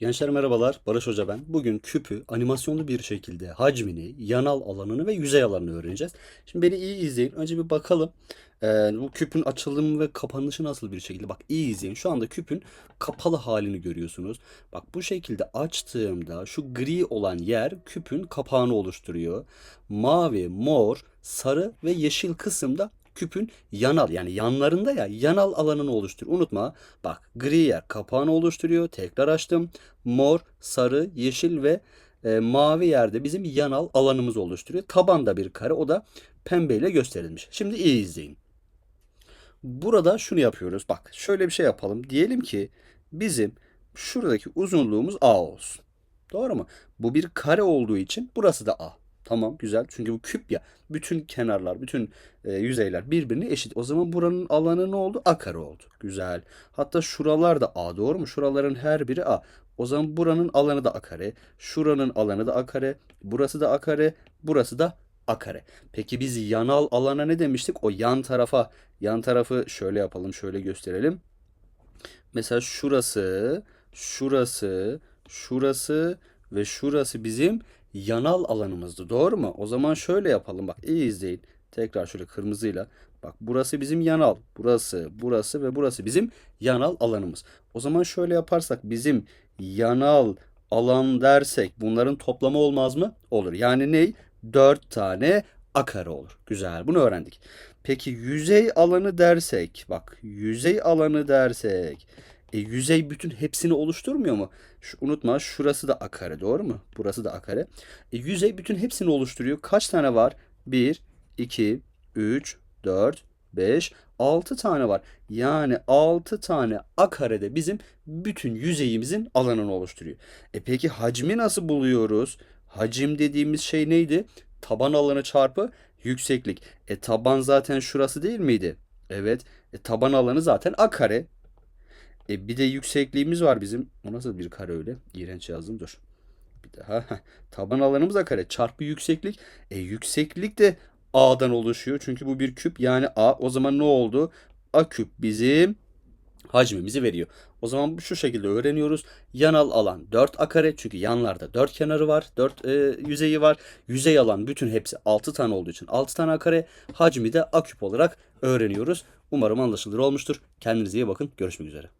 Gençler merhabalar, Barış Hoca ben. Bugün küpü animasyonlu bir şekilde hacmini, yanal alanını ve yüzey alanını öğreneceğiz. Şimdi beni iyi izleyin. Önce bir bakalım. Ee, bu küpün açılımı ve kapanışı nasıl bir şekilde? Bak iyi izleyin. Şu anda küpün kapalı halini görüyorsunuz. Bak bu şekilde açtığımda şu gri olan yer küpün kapağını oluşturuyor. Mavi, mor, sarı ve yeşil kısımda küpün yanal yani yanlarında ya yanal alanını oluşturuyor. Unutma bak gri yer kapağını oluşturuyor. Tekrar açtım. Mor, sarı, yeşil ve e, mavi yerde bizim yanal alanımız oluşturuyor. Tabanda bir kare o da pembeyle gösterilmiş. Şimdi iyi izleyin. Burada şunu yapıyoruz. Bak şöyle bir şey yapalım. Diyelim ki bizim şuradaki uzunluğumuz A olsun. Doğru mu? Bu bir kare olduğu için burası da A. Tamam güzel. Çünkü bu küp ya. Bütün kenarlar, bütün e, yüzeyler birbirine eşit. O zaman buranın alanı ne oldu? A kare oldu. Güzel. Hatta şuralar da A doğru mu? Şuraların her biri A. O zaman buranın alanı da A kare. Şuranın alanı da A kare. Burası da A kare. Burası da A kare. Peki biz yanal alana ne demiştik? O yan tarafa, yan tarafı şöyle yapalım, şöyle gösterelim. Mesela şurası, şurası, şurası ve şurası bizim yanal alanımızdı. Doğru mu? O zaman şöyle yapalım. Bak iyi izleyin. Tekrar şöyle kırmızıyla. Bak burası bizim yanal. Burası, burası ve burası bizim yanal alanımız. O zaman şöyle yaparsak bizim yanal alan dersek bunların toplamı olmaz mı? Olur. Yani ney? 4 tane a kare olur. Güzel. Bunu öğrendik. Peki yüzey alanı dersek, bak yüzey alanı dersek, e, yüzey bütün hepsini oluşturmuyor mu? Şu, unutma şurası da a kare doğru mu? Burası da a kare. E, yüzey bütün hepsini oluşturuyor. Kaç tane var? 1, 2, 3, 4, 5, 6 tane var. Yani 6 tane a karede bizim bütün yüzeyimizin alanını oluşturuyor. E peki hacmi nasıl buluyoruz? Hacim dediğimiz şey neydi? Taban alanı çarpı yükseklik. E taban zaten şurası değil miydi? Evet. E taban alanı zaten a kare. E bir de yüksekliğimiz var bizim. O nasıl bir kare öyle? İğrenç yazdım dur. Bir daha. Taban alanımız a kare çarpı yükseklik. E yükseklik de a'dan oluşuyor. Çünkü bu bir küp yani a. O zaman ne oldu? A küp bizim hacmimizi veriyor. O zaman şu şekilde öğreniyoruz. Yanal alan 4 a kare çünkü yanlarda 4 kenarı var, 4 e, yüzeyi var. Yüzey alan bütün hepsi 6 tane olduğu için 6 tane a kare. Hacmi de a küp olarak öğreniyoruz. Umarım anlaşılır olmuştur. Kendinize iyi bakın. Görüşmek üzere.